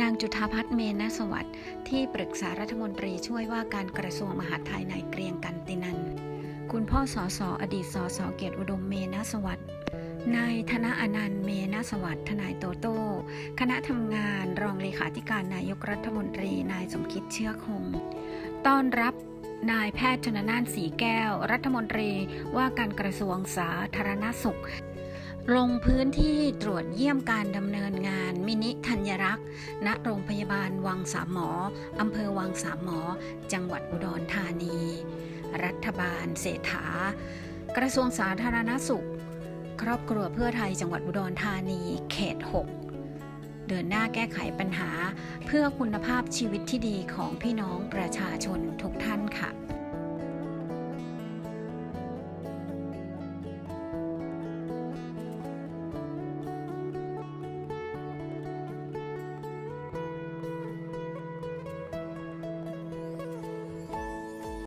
นางจุฑาพัฒน์เมนสวัสดิ์ที่ปรึกษารัฐมนตรีช่วยว่าการกระทรวงมหาดไทยนายเกรียงกันตินัน คุณพ่อสอสออดีตสอสอเกียรติอุดมเมนสวัสดิ์นายธนอนันต์เมนสวัสดิ์ทนายโตโต้ คณะทำงานรองเลขาธิการนายกรัฐมนตรีนายสมคิดเชื้อคง ต้อนรับนายแพทย์ชนน่านสีแก้ว รัฐมนตรีว่าการกระทรวงสาธารณสุข ลงพื้นที่ตรวจเยี่ยมการดำเนินงาน มินิธัญรักษ์ณโรงพยาบาลวังสามหมออำเภอวังสามหมอ จังหวัดอุดรธานี รัฐบาลเศรษฐากระทรวงสาธารณสุข ครอบครัวเพื่อไทยจังหวัดอุดรธานีเขต 6 เดินหน้าแก้ไขปัญหาเพื่อคุณภาพชีวิตที่ดีของพี่น้องประชาชนทุกท่าน